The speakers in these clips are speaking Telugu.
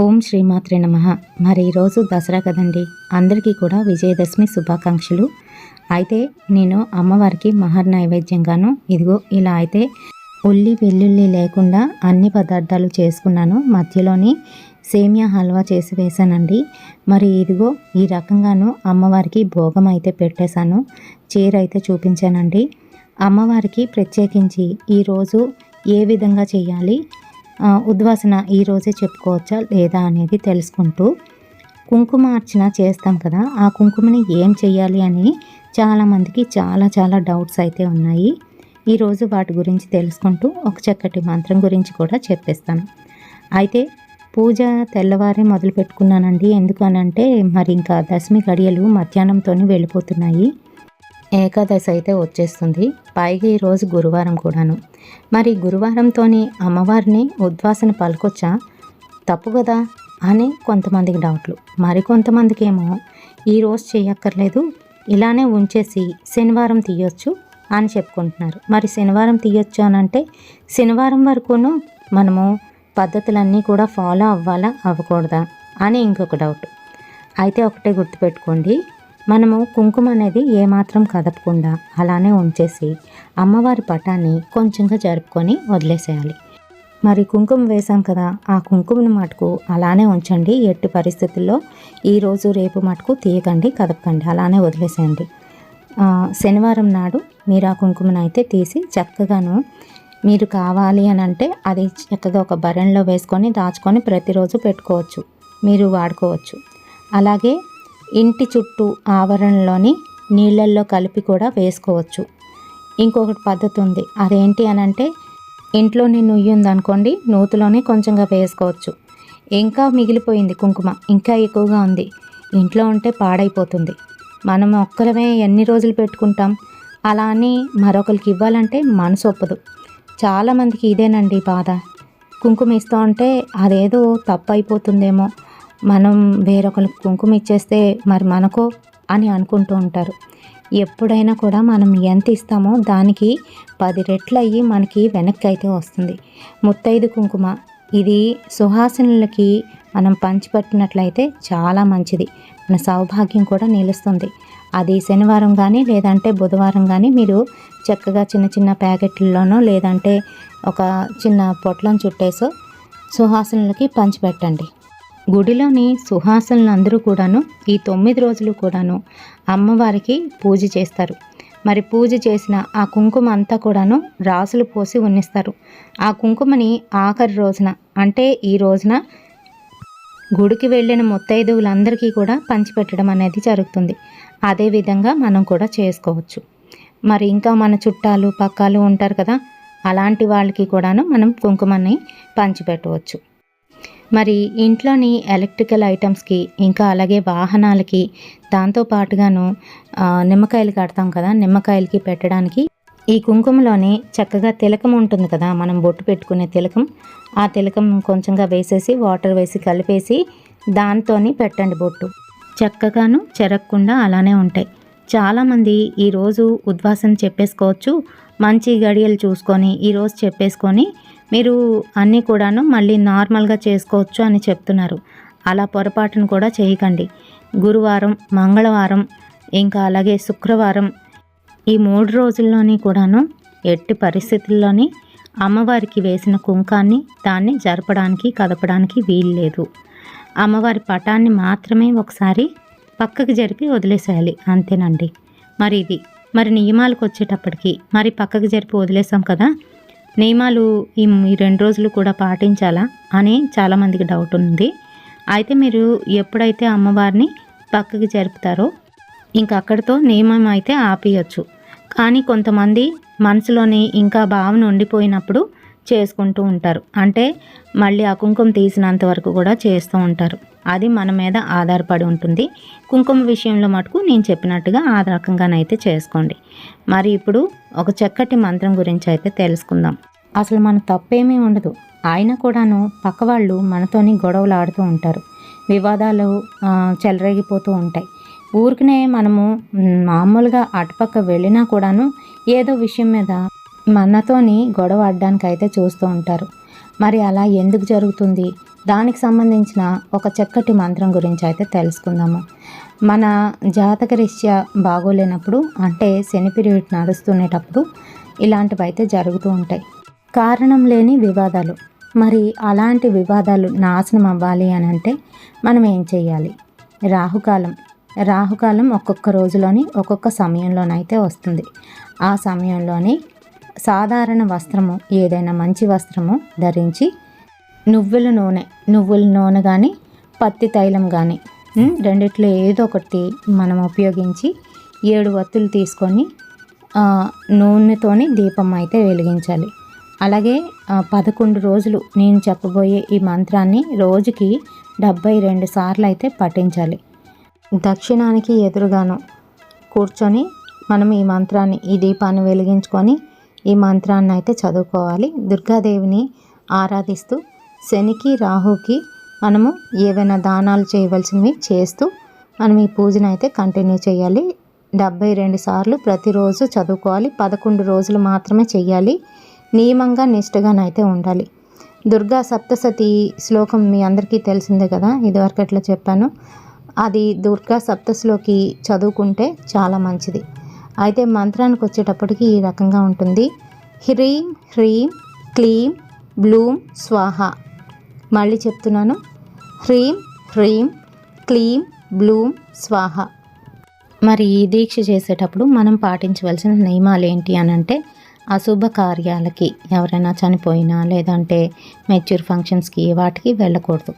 ఓం శ్రీమాత్రే నమ. మరి ఈరోజు దసరా కదండి. అందరికీ కూడా విజయదశమి శుభాకాంక్షలు. అయితే నేను అమ్మవారికి మహర్ నైవేద్యంగాను ఇదిగో ఇలా అయితే ఉల్లి వెల్లుల్లి లేకుండా అన్ని పదార్థాలు చేసుకున్నాను. మధ్యలోని సేమియా హల్వా చేసి వేశానండి. మరి ఇదిగో ఈ రకంగాను అమ్మవారికి భోగం అయితే పెట్టేశాను. చీర అయితే చూపించానండి. అమ్మవారికి ప్రత్యేకించి ఈరోజు ఏ విధంగా చేయాలి? ఉద్వాసన ఈరోజే చెప్పుకోవచ్చా లేదా అనేది తెలుసుకుంటూ కుంకుమ అర్చన చేస్తాం కదా ఆ కుంకుమని ఏం చేయాలి అని చాలామందికి చాలా చాలా డౌట్స్ అయితే ఉన్నాయి. ఈరోజు వాటి గురించి తెలుసుకుంటూ ఒక చక్కటి మంత్రం గురించి కూడా చెప్పేస్తాను. అయితే పూజ తెల్లవారే మొదలు పెట్టుకున్నానండి ఎందుకనంటే మరి ఇంకా దశమి గడియలు మధ్యాహ్నంతోనే వెళ్ళిపోతున్నాయి. ఏకాదశి అయితే వచ్చేస్తుంది. పైగా ఈరోజు గురువారం కూడాను. మరి గురువారంతోనే అమ్మవారిని ఉద్వాసన పలకొచ్చా? తప్పు కదా అని కొంతమందికి డౌట్లు. మరి కొంతమందికి ఏమో ఈరోజు చేయక్కర్లేదు ఇలానే ఉంచేసి శనివారం తీయొచ్చు అని చెప్పుకుంటున్నారు. మరి శనివారం తీయొచ్చు అని అంటే శనివారం వరకును మనము పద్ధతులన్నీ కూడా ఫాలో అవ్వాలా? అవ్వకూడదా? అని ఇంకొక డౌట్ అయితే ఒకటే గుర్తుపెట్టుకోండి. మనము కుంకుమ అనేది ఏమాత్రం కదపకుండా అలానే ఉంచేసి అమ్మవారి పటాన్ని కొంచెంగా జరుపుకొని వదిలేసేయాలి. మరి కుంకుమ వేసాం కదా ఆ కుంకుమని మటుకు అలానే ఉంచండి. ఎట్టి పరిస్థితుల్లో ఈరోజు రేపు మటుకు తీయకండి కదపకండి అలానే వదిలేసేయండి. శనివారం నాడు మీరు ఆ కుంకుమను అయితే తీసి చక్కగాను మీరు కావాలి అని అంటే అది చక్కగా ఒక బరెన్లో వేసుకొని దాచుకొని ప్రతిరోజు పెట్టుకోవచ్చు. మీరు వాడుకోవచ్చు. అలాగే ఇంటి చుట్టూ ఆవరణలోని నీళ్ళల్లో కలిపి కూడా వేసుకోవచ్చు. ఇంకొకటి పద్ధతి ఉంది. అదేంటి అని అంటే ఇంట్లోనే నుయ్యి ఉందనుకోండి నూతులోనే కొంచెంగా వేసుకోవచ్చు. ఇంకా మిగిలిపోయింది కుంకుమ. ఇంకా ఎక్కువగా ఉంది. ఇంట్లో ఉంటే పాడైపోతుంది. మనం ఒక్కరమే ఎన్ని రోజులు పెట్టుకుంటాం? అలా అని మరొకరికి ఇవ్వాలంటే మనసు ఒప్పదు. చాలామందికి ఇదేనండి బాధ. కుంకుమ ఇస్తూ ఉంటే అదేదో తప్పు అయిపోతుందేమో మనం వేరొకరికి కుంకుమ ఇచ్చేస్తే మరి మనకో అని అనుకుంటూ ఉంటారు. ఎప్పుడైనా కూడా మనం ఎంత ఇస్తామో దానికి పది రెట్లు అయ్యి మనకి వెనక్కి అయితే వస్తుంది. ముత్తైదు కుంకుమ. ఇది సుహాసినులకి మనం పంచిపెట్టినట్లయితే చాలా మంచిది. మన సౌభాగ్యం కూడా నిలుస్తుంది. అది శనివారం కానీ లేదంటే బుధవారం కానీ మీరు చక్కగా చిన్న చిన్న ప్యాకెట్లలోనో లేదంటే ఒక చిన్న పొట్లం చుట్టేసో సుహాసనులకి పంచిపెట్టండి. గుడిలోని సుహాసనులు అందరూ కూడాను ఈ తొమ్మిది రోజులు కూడాను అమ్మవారికి పూజ చేస్తారు. మరి పూజ చేసిన ఆ కుంకుమ అంతా కూడాను రాసులు పోసి ఉన్నిస్తారు. ఆ కుంకుమని ఆఖరి రోజున అంటే ఈ రోజున గుడికి వెళ్ళిన ముత్తైదువులందరికీ కూడా పంచిపెట్టడం అనేది జరుగుతుంది. అదేవిధంగా మనం కూడా చేసుకోవచ్చు. మరి ఇంకా మన చుట్టాలు పక్కాలు ఉంటారు కదా అలాంటి వాళ్ళకి కూడాను మనం కుంకుమని పంచిపెట్టవచ్చు. మరి ఇంట్లోని ఎలక్ట్రికల్ ఐటమ్స్కి ఇంకా అలాగే వాహనాలకి దాంతో పాటుగాను నిమ్మకాయలు కడతాం కదా నిమ్మకాయలకి పెట్టడానికి. ఈ కుంకుమలోనే చక్కగా తిలకం ఉంటుంది కదా మనం బొట్టు పెట్టుకునే తిలకం. ఆ తిలకం కొంచెంగా వేసేసి వాటర్ వేసి కలిపేసి దాంతోని పెట్టండి బొట్టు. చక్కగాను చెరగకుండా అలానే ఉంటాయి. చాలామంది ఈరోజు ఉద్వాసం చెప్పేసుకోవచ్చు మంచి గడియలు చూసుకొని ఈరోజు చెప్పేసుకొని మీరు అన్నీ కూడాను మళ్ళీ నార్మల్గా చేసుకోవచ్చు అని చెప్తున్నారు. అలా పొరపాటును కూడా చేయకండి. గురువారం మంగళవారం ఇంకా అలాగే శుక్రవారం ఈ మూడు రోజుల్లోని కూడాను ఎట్టి పరిస్థితుల్లోని అమ్మవారికి వేసిన కుంకాన్ని దాన్ని జరపడానికి కదపడానికి వీలు లేదు. అమ్మవారి పటాన్ని మాత్రమే ఒకసారి పక్కకి జరిపి వదిలేసేయాలి. అంతేనండి. మరి ఇది మరి నియమాలకు వచ్చేటప్పటికి మరి పక్కకి జరిపి వదిలేసాం కదా నియమాలు ఈ ఈ రెండు రోజులు కూడా పాటించాలా అని చాలామందికి డౌట్ ఉంది. అయితే మీరు ఎప్పుడైతే అమ్మవారిని పక్కకి జరుపుతారో ఇంక అక్కడితో నియమం అయితే ఆపేయచ్చు. కానీ కొంతమంది మనసులోని ఇంకా భావన ఉండిపోయినప్పుడు చేసుకుంటూ ఉంటారు. అంటే మళ్ళీ ఆ కుంకుమ తీసినంత వరకు కూడా చేస్తూ ఉంటారు. అది మన మీద ఆధారపడి ఉంటుంది. కుంకుమ విషయంలో మటుకు నేను చెప్పినట్టుగా ఆ రకంగానైతే చేసుకోండి. మరి ఇప్పుడు ఒక చక్కటి మంత్రం గురించి అయితే తెలుసుకుందాం. అసలు మన తప్పేమీ ఉండదు. ఆయన కూడాను పక్క వాళ్ళు మనతోని గొడవలు ఆడుతూ ఉంటారు. వివాదాలు చెలరేగిపోతూ ఉంటాయి. ఊరికనే మనము మామూలుగా అటుపక్క వెళ్ళినా కూడాను ఏదో విషయం మీద మనతోని గొడవ అడ్డానికైతే చూస్తూ ఉంటారు. మరి అలా ఎందుకు జరుగుతుంది? దానికి సంబంధించిన ఒక చక్కటి మంత్రం గురించి అయితే తెలుసుకుందాము. మన జాతక రీత్యా బాగోలేనప్పుడు అంటే శని పీరియడ్ నడుస్తునేటప్పుడు ఇలాంటివి అయితే జరుగుతూ ఉంటాయి. కారణం లేని వివాదాలు. మరి అలాంటి వివాదాలు నాశనం అవ్వాలి అని అంటే మనం ఏం చేయాలి రాహుకాలం. రాహుకాలం ఒక్కొక్క రోజులోని ఒక్కొక్క సమయంలోనైతే వస్తుంది. ఆ సమయంలోని సాధారణ వస్త్రము ఏదైనా మంచి వస్త్రము ధరించి నువ్వుల నూనె నువ్వుల నూనె కానీ పత్తి తైలం కానీ రెండిట్లో ఏదో ఒకటి మనం ఉపయోగించి ఏడు వత్తులు తీసుకొని నూనెతోని దీపం అయితే వెలిగించాలి. అలాగే పదకొండు రోజులు నేను చెప్పబోయే ఈ మంత్రాన్ని రోజుకి డెబ్బై రెండు సార్లు అయితే పఠించాలి. దక్షిణానికి ఎదురుగాను కూర్చొని మనం ఈ మంత్రాన్ని ఈ దీపాన్ని వెలిగించుకొని ఈ మంత్రాన్ని అయితే చదువుకోవాలి. దుర్గాదేవిని ఆరాధిస్తూ శనికి రాహుకి మనము ఏవైనా దానాలు చేయవలసినవి చేస్తూ మనం ఈ పూజను అయితే కంటిన్యూ చేయాలి. డెబ్బై రెండు సార్లు ప్రతిరోజు చదువుకోవాలి. పదకొండు రోజులు మాత్రమే చేయాలి నియమంగా నిష్ఠగానైతే ఉండాలి. దుర్గా సప్తసతి శ్లోకం మీ అందరికీ తెలిసిందే కదా? ఇదివరకు ఎట్లా చెప్పాను. అది దుర్గా సప్తశ్లోకి చదువుకుంటే చాలా మంచిది. అయితే మంత్రానికి వచ్చేటప్పటికి ఈ రకంగా ఉంటుంది. హ్రీం హ్రీం క్లీం బ్లూమ్ స్వాహ. మళ్ళీ చెప్తున్నాను. హ్రీం హ్రీం క్లీం బ్లూమ్ స్వాహ. మరి ఈ దీక్ష చేసేటప్పుడు మనం పాటించవలసిన నియమాలు ఏంటి అని అంటే అశుభ కార్యాలకి ఎవరైనా చనిపోయినా లేదంటే మెచ్యూర్ ఫంక్షన్స్కి వాటికి వెళ్ళకూడదు.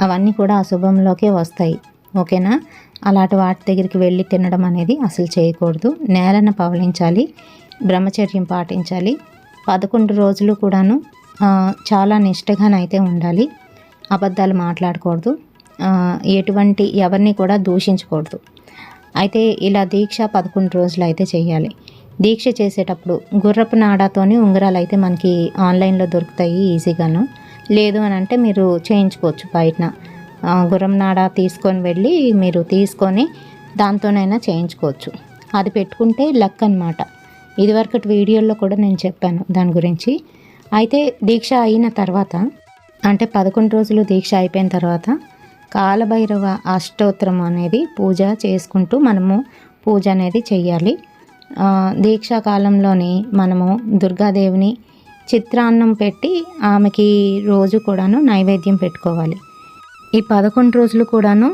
అవన్నీ కూడా అశుభంలోకే వస్తాయి. ఓకేనా? అలాంటి వాటి దగ్గరికి వెళ్ళి తినడం అనేది అసలు చేయకూడదు. నేలను పవలించాలి బ్రహ్మచర్యం పాటించాలి. పదకొండు రోజులు కూడాను చాలా నిష్టగానైతే ఉండాలి. అబద్ధాలు మాట్లాడకూడదు. ఎటువంటి ఎవరిని కూడా దూషించకూడదు. అయితే ఇలా దీక్ష పదకొండు రోజులు అయితే చేయాలి. దీక్ష చేసేటప్పుడు గుర్రపు నాడాతోని ఉంగరాలు అయితే మనకి ఆన్లైన్లో దొరుకుతాయి ఈజీగాను. లేదు అని అంటే మీరు చేయించుకోవచ్చు బయటన. గుర్రం నాడ తీసుకొని వెళ్ళి మీరు తీసుకొని దాంతోనైనా చేయించుకోవచ్చు. అది పెట్టుకుంటే లక్ అనమాట ఇదివరకటి వీడియోలో కూడా నేను చెప్పాను దాని గురించి. అయితే దీక్ష అయిన తర్వాత అంటే పదకొండు రోజులు దీక్ష అయిపోయిన తర్వాత కాలభైరవ అష్టోత్తరం అనేది పూజ చేసుకుంటూ మనము పూజ అనేది చెయ్యాలి. దీక్షాకాలంలోని దీక్షా కాలంలోని మనము దుర్గాదేవిని చిత్రాన్నం పెట్టి ఆమెకి రోజు కూడాను నైవేద్యం పెట్టుకోవాలి. ఈ పదకొండు రోజులు కూడాను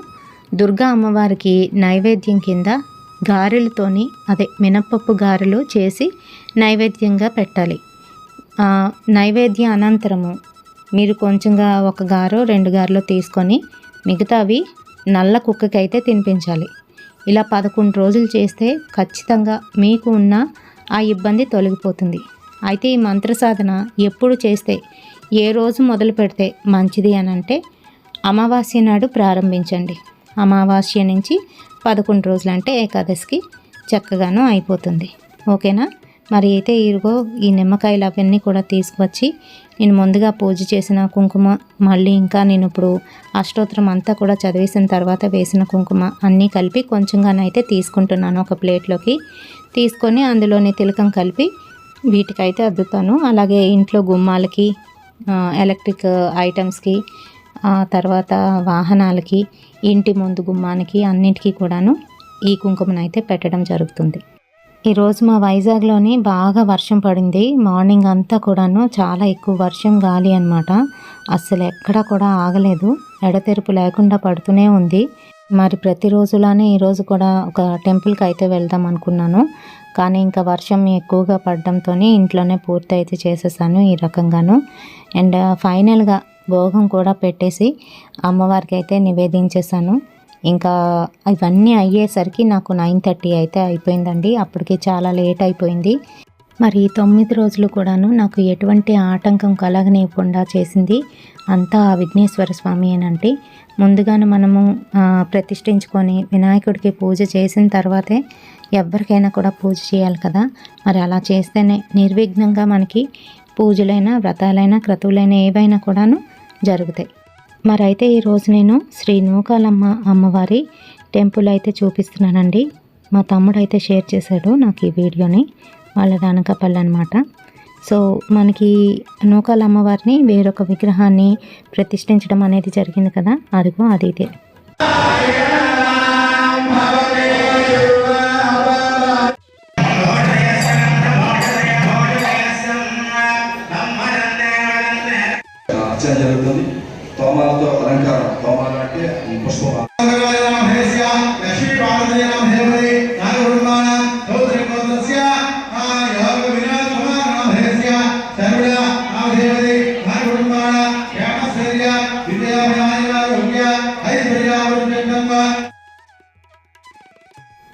దుర్గా అమ్మవారికి నైవేద్యం కింద గారెలతోని అదే మినప్పప్పు గారెలు చేసి నైవేద్యంగా పెట్టాలి. నైవేద్య అనంతరము మీరు కొంచెంగా ఒక గారో రెండు గారెలో తీసుకొని మిగతావి నల్ల కుక్కకి అయితే తినిపించాలి. ఇలా పదకొండు రోజులు చేస్తే ఖచ్చితంగా మీకు ఉన్న ఆ ఇబ్బంది తొలగిపోతుంది. అయితే ఈ మంత్ర సాధన ఎప్పుడు చేస్తే ఏ రోజు మొదలు పెడితే మంచిది అని అంటే అమావాస్య నాడు ప్రారంభించండి. అమావాస్య నుంచి పదకొండు రోజులు అంటే ఏకాదశికి చక్కగాను అయిపోతుంది. ఓకేనా? మరి అయితే ఇరుగో ఈ నిమ్మకాయలు అవన్నీ కూడా తీసుకువచ్చి నేను ముందుగా పూజ చేసిన కుంకుమ మళ్ళీ ఇంకా నేను ఇప్పుడు అష్టోత్తరం అంతా కూడా చదివేసిన తర్వాత వేసిన కుంకుమ అన్నీ కలిపి కొంచెంగానైతే తీసుకుంటున్నాను ఒక ప్లేట్లోకి. తీసుకొని అందులోని తిలకం కలిపి వీటికైతే అద్దుతాను. అలాగే ఇంట్లో గుమ్మాలకి ఎలక్ట్రిక్ ఐటమ్స్కి ఆ తర్వాత వాహనాలకి ఇంటి ముందు గుమ్మానికి అన్నిటికీ కూడాను ఈ కుంకుమనైతే పెట్టడం జరుగుతుంది. ఈరోజు మా వైజాగ్లోని బాగా వర్షం పడింది. మార్నింగ్ అంతా కూడాను చాలా ఎక్కువ వర్షం గాలి అనమాట అస్సలు ఎక్కడా కూడా ఆగలేదు. ఎడతెరుపు లేకుండా పడుతూనే ఉంది. మరి ప్రతిరోజులానే ఈరోజు కూడా ఒక టెంపుల్కి అయితే వెళ్దాం అనుకున్నాను. కానీ ఇంకా వర్షం ఎక్కువగా పడడంతో ఇంట్లోనే పూర్తి అయితే చేసేసాను ఈ రకంగాను. అండ్ ఫైనల్గా భోగం కూడా పెట్టేసి అమ్మవారికి అయితే నివేదించేసాను ఇంకా ఇవన్నీ అయ్యేసరికి నాకు నైన్ థర్టీ అయితే అయిపోయిందండి. అప్పటికి చాలా లేట్ అయిపోయింది. మరి తొమ్మిది రోజులు కూడాను నాకు ఎటువంటి ఆటంకం కలగనివ్వకుండా చేసింది అంతా ఆ విఘ్నేశ్వర స్వామి అనంటే ముందుగానే మనము ప్రతిష్ఠించుకొని వినాయకుడికి పూజ చేసిన తర్వాతే ఎవరికైనా కూడా పూజ చేయాలి కదా. మరి అలా చేస్తేనే నిర్విఘ్నంగా మనకి పూజలైనా వ్రతాలైనా క్రతువులైనా ఏవైనా కూడాను జరుగుతాయి. మరి అయితే ఈరోజు నేను శ్రీ నూకాలమ్మ అమ్మవారి టెంపుల్ అయితే చూపిస్తున్నానండి. మా తమ్ముడు అయితే షేర్ చేశాడు నాకు ఈ వీడియోని. వాళ్ళ అనకాపల్లి అనమాట సో మనకి నూకాల అమ్మవారిని వేరొక విగ్రహాన్ని ప్రతిష్ఠించడం అనేది జరిగింది కదా? అదిగో అది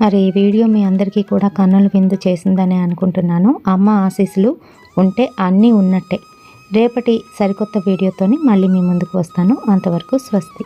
మరి ఈ వీడియో మీ అందరికీ కూడా కన్నుల విందు చేసిందని అనుకుంటున్నాను. అమ్మ ఆశీస్సులు ఉంటే అన్నీ ఉన్నట్టే. రేపటి సరికొత్త వీడియోతోని మళ్ళీ మీ ముందుకు వస్తాను. అంతవరకు స్వస్తి.